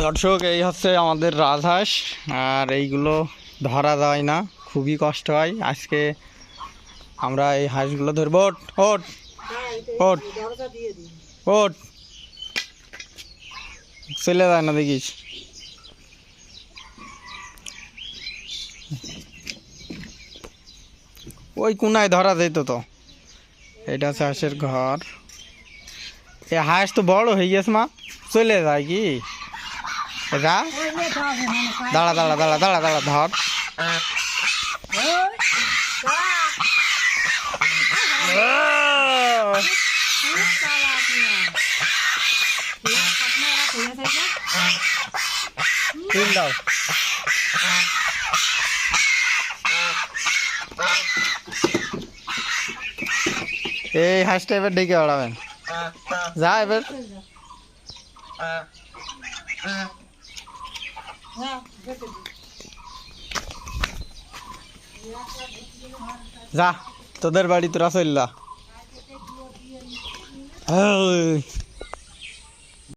দর্শক, এই হচ্ছে আমাদের রাজহাঁস, আর এইগুলো ধরা যায় না, খুবই কষ্ট হয়। আজকে আমরা এই হাঁসগুলো ধরবো। ওট ওট ওট ওট। চলে যায় না দেখিস। ওই কোনায় ধরা যেত তো। এটা হচ্ছে হাঁসের ঘর। এ হাঁস তো বড় হয়ে গেছে মা। চলে যায় কি? দাঁড়া দাঁড়া দাঁড়া দাঁড়া দাঁড়া ধর। এই হাঁসটা এবার ডেকে বেড়াবেন। যা এবার। যা তোদের বাড়ি তোরা চললা এই,